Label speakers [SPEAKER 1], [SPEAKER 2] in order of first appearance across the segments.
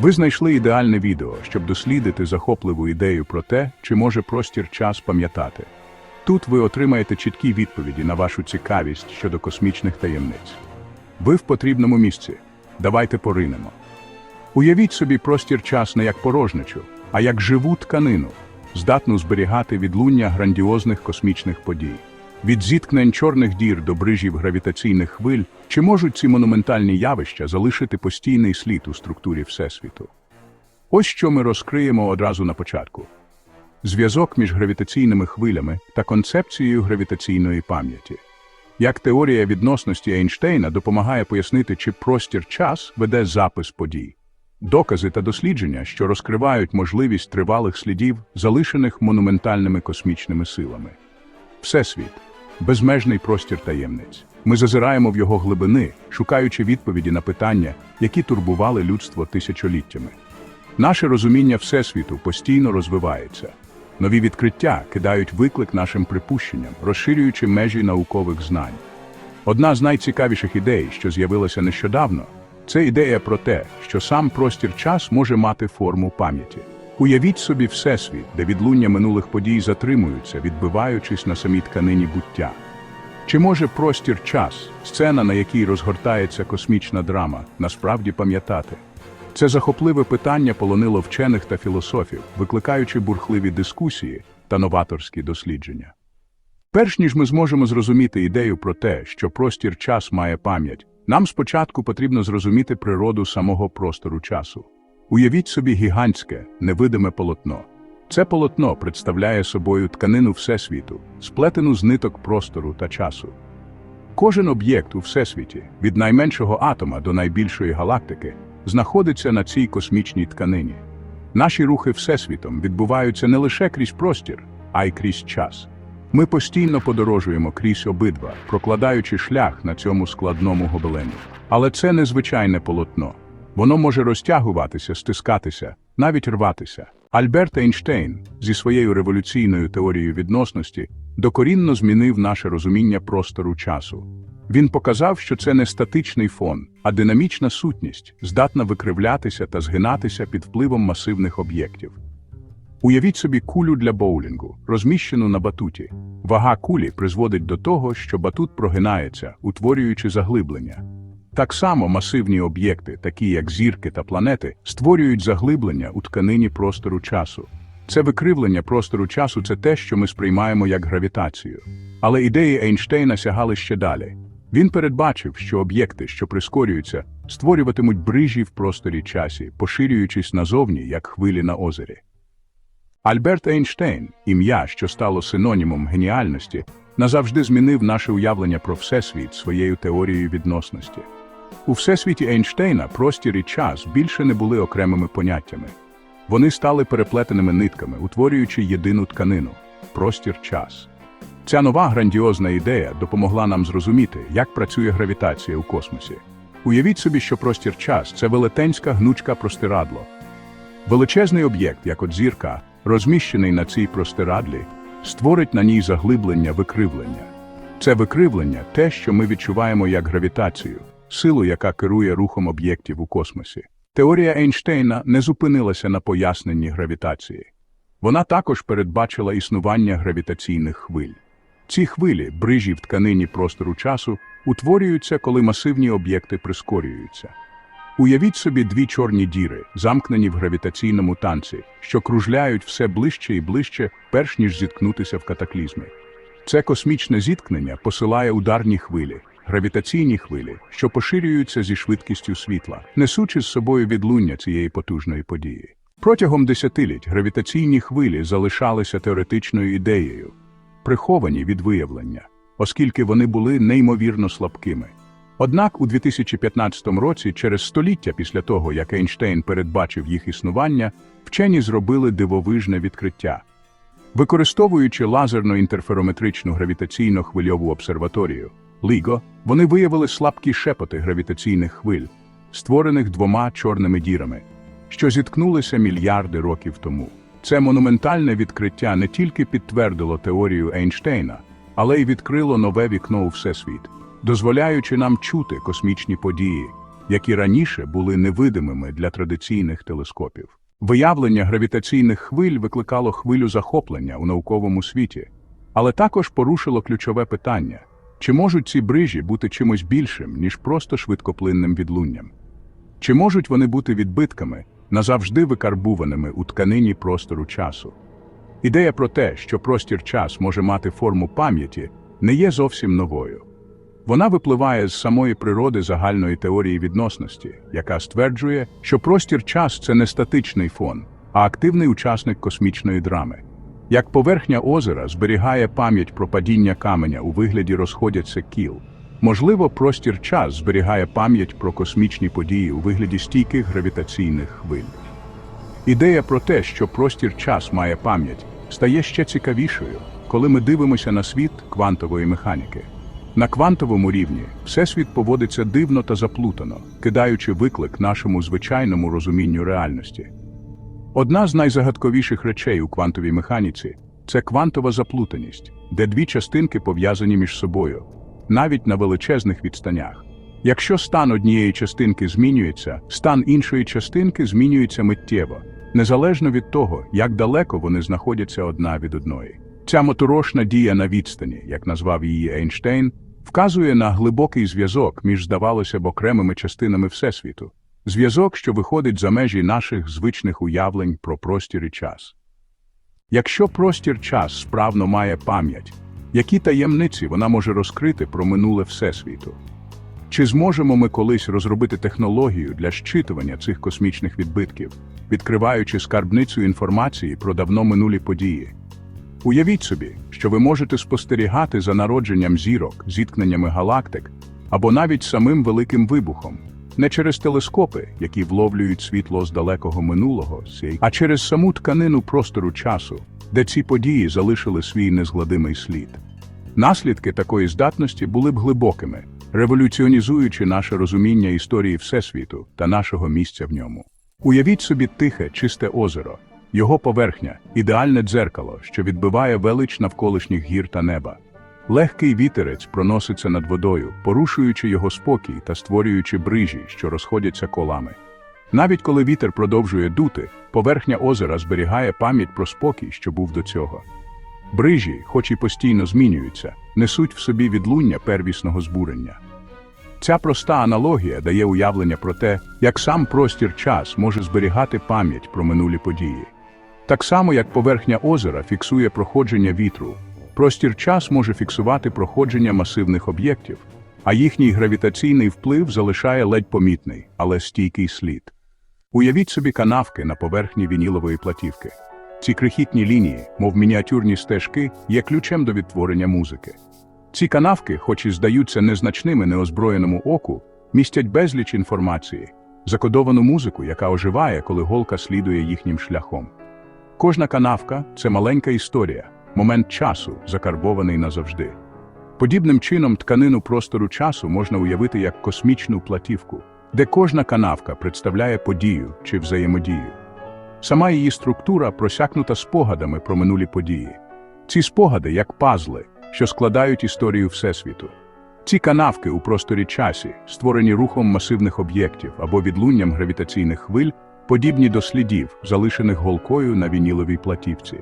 [SPEAKER 1] Ви знайшли ідеальне відео, щоб дослідити захопливу ідею про те, чи може простір час пам'ятати. Тут ви отримаєте чіткі відповіді на вашу цікавість щодо космічних таємниць. Ви в потрібному місці. Давайте поринемо. Уявіть собі простір час не як порожничу, а як живу тканину, здатну зберігати відлуння грандіозних космічних подій. Від зіткнень чорних дір до брижів гравітаційних хвиль, чи можуть ці монументальні явища залишити постійний слід у структурі Всесвіту? Ось що ми розкриємо одразу на початку. Зв'язок між гравітаційними хвилями та концепцією гравітаційної пам'яті. Як теорія відносності Ейнштейна допомагає пояснити, чи простір-час веде запис подій. Докази та дослідження, що розкривають можливість тривалих слідів, залишених монументальними космічними силами. Всесвіт безмежний простір таємниць. Ми зазираємо в його глибини, шукаючи відповіді на питання, які турбували людство тисячоліттями. Наше розуміння Всесвіту постійно розвивається. Нові відкриття кидають виклик нашим припущенням, розширюючи межі наукових знань. Одна з найцікавіших ідей, що з'явилася нещодавно, це ідея про те, що сам простір-час може мати форму пам'яті. Уявіть собі всесвіт, де відлуння минулих подій затримуються, відбиваючись на самій тканині буття. Чи може простір-час, сцена, на якій розгортається космічна драма, насправді пам'ятати? Це захопливе питання полонило вчених та філософів, викликаючи бурхливі дискусії та новаторські дослідження. Перш ніж ми зможемо зрозуміти ідею про те, що простір-час має пам'ять, нам спочатку потрібно зрозуміти природу самого простору часу. Уявіть собі гігантське, невидиме полотно. Це полотно представляє собою тканину Всесвіту, сплетену з ниток простору та часу. Кожен об'єкт у Всесвіті, від найменшого атома до найбільшої галактики, знаходиться на цій космічній тканині. Наші рухи Всесвітом відбуваються не лише крізь простір, а й крізь час. Ми постійно подорожуємо крізь обидва, прокладаючи шлях на цьому складному гобелені. Але це незвичайне полотно. Воно може розтягуватися, стискатися, навіть рватися. Альберт Ейнштейн зі своєю революційною теорією відносності докорінно змінив наше розуміння простору часу. Він показав, що це не статичний фон, а динамічна сутність, здатна викривлятися та згинатися під впливом масивних об'єктів. Уявіть собі кулю для боулінгу, розміщену на батуті. Вага кулі призводить до того, що батут прогинається, утворюючи заглиблення. Так само масивні об'єкти, такі як зірки та планети, створюють заглиблення у тканині простору часу. Це викривлення простору часу це те, що ми сприймаємо як гравітацію. Але ідеї Ейнштейна сягали ще далі. Він передбачив, що об'єкти, що прискорюються, створюватимуть брижі в просторі часі, поширюючись назовні, як хвилі на озері. Альберт Ейнштейн, ім'я, що стало синонімом геніальності, назавжди змінив наше уявлення про Всесвіт своєю теорією відносності. У Всесвіті Ейнштейна простір і час більше не були окремими поняттями. Вони стали переплетеними нитками, утворюючи єдину тканину простір-час. Ця нова грандіозна ідея допомогла нам зрозуміти, як працює гравітація у космосі. Уявіть собі, що простір-час це велетенська гнучка простирадло. Величезний об'єкт, як от зірка, розміщений на цій простирадлі, створить на ній заглиблення викривлення. Це викривлення те, що ми відчуваємо як гравітацію, силу, яка керує рухом об'єктів у космосі. Теорія Ейнштейна не зупинилася на поясненні гравітації. Вона також передбачила існування гравітаційних хвиль. Ці хвилі, брижі в тканині простору часу, утворюються, коли масивні об'єкти прискорюються. Уявіть собі дві чорні діри, замкнені в гравітаційному танці, що кружляють все ближче і ближче, перш ніж зіткнутися в катаклізмі. Це космічне зіткнення посилає ударні хвилі, гравітаційні хвилі, що поширюються зі швидкістю світла, несучи з собою відлуння цієї потужної події. Протягом десятиліть гравітаційні хвилі залишалися теоретичною ідеєю, приховані від виявлення, оскільки вони були неймовірно слабкими. Однак у 2015 році, через століття після того, як Ейнштейн передбачив їх існування, вчені зробили дивовижне відкриття. Використовуючи лазерно-інтерферометричну гравітаційно-хвильову обсерваторію LIGO, вони виявили слабкі шепоти гравітаційних хвиль, створених двома чорними дірами, що зіткнулися мільярди років тому. Це монументальне відкриття не тільки підтвердило теорію Ейнштейна, але й відкрило нове вікно у всесвіт, дозволяючи нам чути космічні події, які раніше були невидимими для традиційних телескопів. Виявлення гравітаційних хвиль викликало хвилю захоплення у науковому світі, але також порушило ключове питання: чи можуть ці брижі бути чимось більшим, ніж просто швидкоплинним відлунням? Чи можуть вони бути відбитками, назавжди викарбуваними у тканині простору часу? Ідея про те, що простір-час може мати форму пам'яті, не є зовсім новою. Вона випливає з самої природи загальної теорії відносності, яка стверджує, що простір-час це не статичний фон, а активний учасник космічної драми. Як поверхня озера зберігає пам'ять про падіння каменя у вигляді розходяться кіл, можливо, простір-час зберігає пам'ять про космічні події у вигляді стійких гравітаційних хвиль. Ідея про те, що простір-час має пам'ять, стає ще цікавішою, коли ми дивимося на світ квантової механіки. На квантовому рівні всесвіт поводиться дивно та заплутано, кидаючи виклик нашому звичайному розумінню реальності. Одна з найзагадковіших речей у квантовій механіці це квантова заплутаність, де дві частинки пов'язані між собою, навіть на величезних відстанях. Якщо стан однієї частинки змінюється, стан іншої частинки змінюється миттєво, незалежно від того, як далеко вони знаходяться одна від одної. Ця моторошна дія на відстані, як назвав її Ейнштейн, вказує на глибокий зв'язок між, здавалося б, окремими частинами Всесвіту. Зв'язок, що виходить за межі наших звичних уявлень про простір і час. Якщо простір-час справно має пам'ять, які таємниці вона може розкрити про минуле Всесвіту? Чи зможемо ми колись розробити технологію для щитування цих космічних відбитків, відкриваючи скарбницю інформації про давно минулі події? Уявіть собі, що ви можете спостерігати за народженням зірок, зіткненнями галактик або навіть самим великим вибухом, не через телескопи, які вловлюють світло з далекого минулого, а через саму тканину простору часу, де ці події залишили свій незгладимий слід. Наслідки такої здатності були б глибокими, революціонізуючи наше розуміння історії Всесвіту та нашого місця в ньому. Уявіть собі тихе, чисте озеро, його поверхня ідеальне дзеркало, що відбиває велич навколишніх гір та неба. Легкий вітерець проноситься над водою, порушуючи його спокій та створюючи брижі, що розходяться колами. Навіть коли вітер продовжує дути, поверхня озера зберігає пам'ять про спокій, що був до цього. Брижі, хоч і постійно змінюються, несуть в собі відлуння первісного збурення. Ця проста аналогія дає уявлення про те, як сам простір час може зберігати пам'ять про минулі події. Так само, як поверхня озера фіксує проходження вітру, простір час може фіксувати проходження масивних об'єктів, а їхній гравітаційний вплив залишає ледь помітний, але стійкий слід. Уявіть собі канавки на поверхні вінілової платівки. Ці крихітні лінії, мов мініатюрні стежки, є ключем до відтворення музики. Ці канавки, хоч і здаються незначними неозброєному оку, містять безліч інформації, закодовану музику, яка оживає, коли голка слідує їхнім шляхом. Кожна канавка це маленька історія, момент часу, закарбований назавжди. Подібним чином тканину простору часу можна уявити як космічну платівку, де кожна канавка представляє подію чи взаємодію. Сама її структура просякнута спогадами про минулі події. Ці спогади як пазли, що складають історію Всесвіту. Ці канавки у просторі часі, створені рухом масивних об'єктів або відлунням гравітаційних хвиль, подібні до слідів, залишених голкою на вініловій платівці.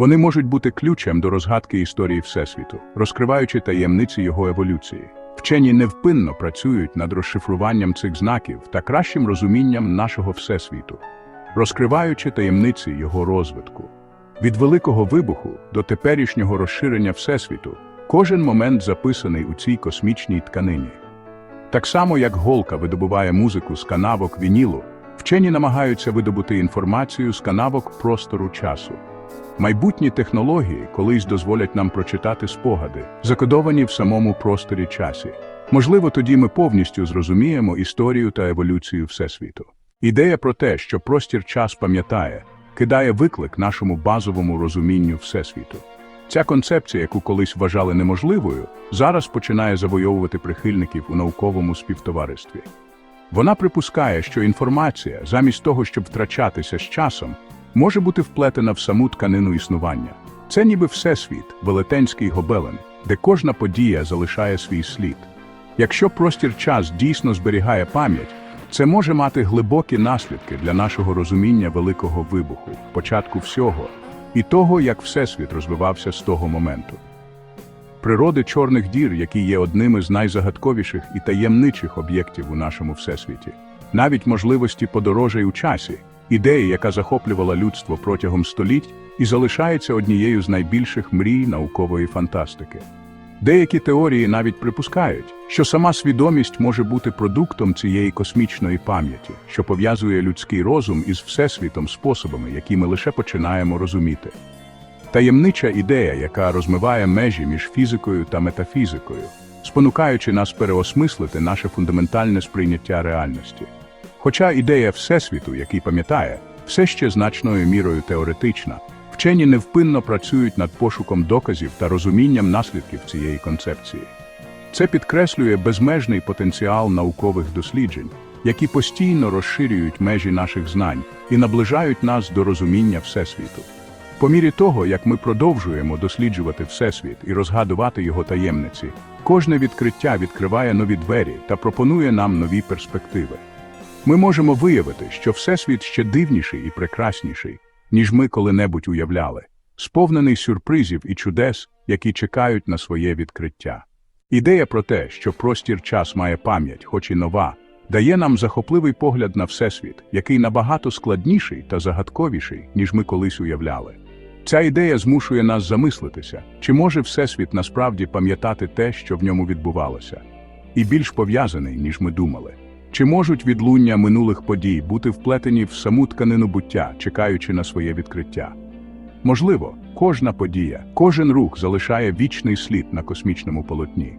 [SPEAKER 1] Вони можуть бути ключем до розгадки історії Всесвіту, розкриваючи таємниці його еволюції. Вчені невпинно працюють над розшифруванням цих знаків та кращим розумінням нашого Всесвіту, розкриваючи таємниці його розвитку. Від Великого вибуху до теперішнього розширення Всесвіту кожен момент записаний у цій космічній тканині. Так само, як голка видобуває музику з канавок вінілу, вчені намагаються видобути інформацію з канавок простору часу. Майбутні технології колись дозволять нам прочитати спогади, закодовані в самому просторі часі. Можливо, тоді ми повністю зрозуміємо історію та еволюцію Всесвіту. Ідея про те, що простір час пам'ятає, кидає виклик нашому базовому розумінню Всесвіту. Ця концепція, яку колись вважали неможливою, зараз починає завойовувати прихильників у науковому співтоваристві. Вона припускає, що інформація, замість того, щоб втрачатися з часом, може бути вплетена в саму тканину існування. Це ніби всесвіт, велетенський гобелен, де кожна подія залишає свій слід. Якщо простір час дійсно зберігає пам'ять, це може мати глибокі наслідки для нашого розуміння великого вибуху, початку всього, і того, як Всесвіт розвивався з того моменту. Природи чорних дір, які є одними з найзагадковіших і таємничих об'єктів у нашому всесвіті, навіть можливості подорожей у часі, ідеї, яка захоплювала людство протягом століть і залишається однією з найбільших мрій наукової фантастики. Деякі теорії навіть припускають, що сама свідомість може бути продуктом цієї космічної пам'яті, що пов'язує людський розум із всесвітом способами, які ми лише починаємо розуміти. Таємнича ідея, яка розмиває межі між фізикою та метафізикою, спонукаючи нас переосмислити наше фундаментальне сприйняття реальності. Хоча ідея Всесвіту, який пам'ятає, все ще значною мірою теоретична, вчені невпинно працюють над пошуком доказів та розумінням наслідків цієї концепції. Це підкреслює безмежний потенціал наукових досліджень, які постійно розширюють межі наших знань і наближають нас до розуміння Всесвіту. По мірі того, як ми продовжуємо досліджувати Всесвіт і розгадувати його таємниці, кожне відкриття відкриває нові двері та пропонує нам нові перспективи. Ми можемо виявити, що Всесвіт ще дивніший і прекрасніший, ніж ми коли-небудь уявляли, сповнений сюрпризів і чудес, які чекають на своє відкриття. Ідея про те, що простір час має пам'ять, хоч і нова, дає нам захопливий погляд на Всесвіт, який набагато складніший та загадковіший, ніж ми колись уявляли. Ця ідея змушує нас замислитися, чи може Всесвіт насправді пам'ятати те, що в ньому відбувалося, і більш пов'язаний, ніж ми думали. Чи можуть відлуння минулих подій бути вплетені в саму тканину буття, чекаючи на своє відкриття? Можливо, кожна подія, кожен рух залишає вічний слід на космічному полотні.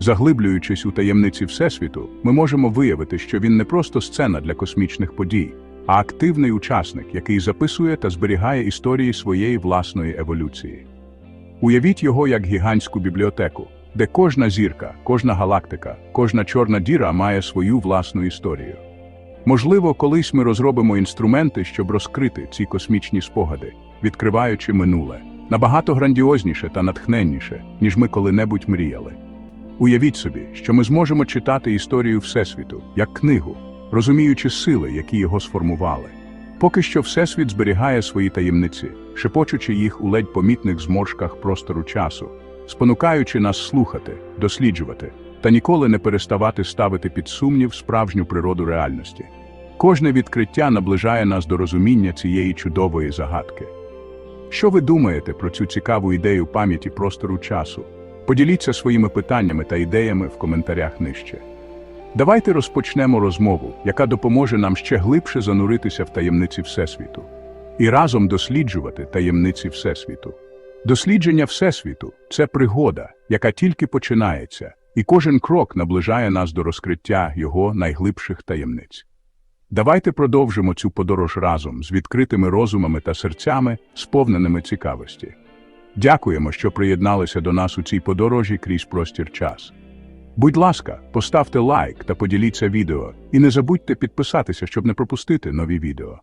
[SPEAKER 1] Заглиблюючись у таємниці Всесвіту, ми можемо виявити, що він не просто сцена для космічних подій, а активний учасник, який записує та зберігає історії своєї власної еволюції. Уявіть його як гігантську бібліотеку, де кожна зірка, кожна галактика, кожна чорна діра має свою власну історію. Можливо, колись ми розробимо інструменти, щоб розкрити ці космічні спогади, відкриваючи минуле, набагато грандіозніше та натхненніше, ніж ми коли-небудь мріяли. Уявіть собі, що ми зможемо читати історію Всесвіту як книгу, розуміючи сили, які його сформували. Поки що Всесвіт зберігає свої таємниці, шепочучи їх у ледь помітних зморшках простору часу, спонукаючи нас слухати, досліджувати та ніколи не переставати ставити під сумнів справжню природу реальності. Кожне відкриття наближає нас до розуміння цієї чудової загадки. Що ви думаєте про цю цікаву ідею пам'яті простору часу? Поділіться своїми питаннями та ідеями в коментарях нижче. Давайте розпочнемо розмову, яка допоможе нам ще глибше зануритися в таємниці Всесвіту і разом досліджувати таємниці Всесвіту. Дослідження Всесвіту це пригода, яка тільки починається, і кожен крок наближає нас до розкриття його найглибших таємниць. Давайте продовжимо цю подорож разом з відкритими розумами та серцями, сповненими цікавості. Дякуємо, що приєдналися до нас у цій подорожі крізь простір час. Будь ласка, поставте лайк та поділіться відео, і не забудьте підписатися, щоб не пропустити нові відео.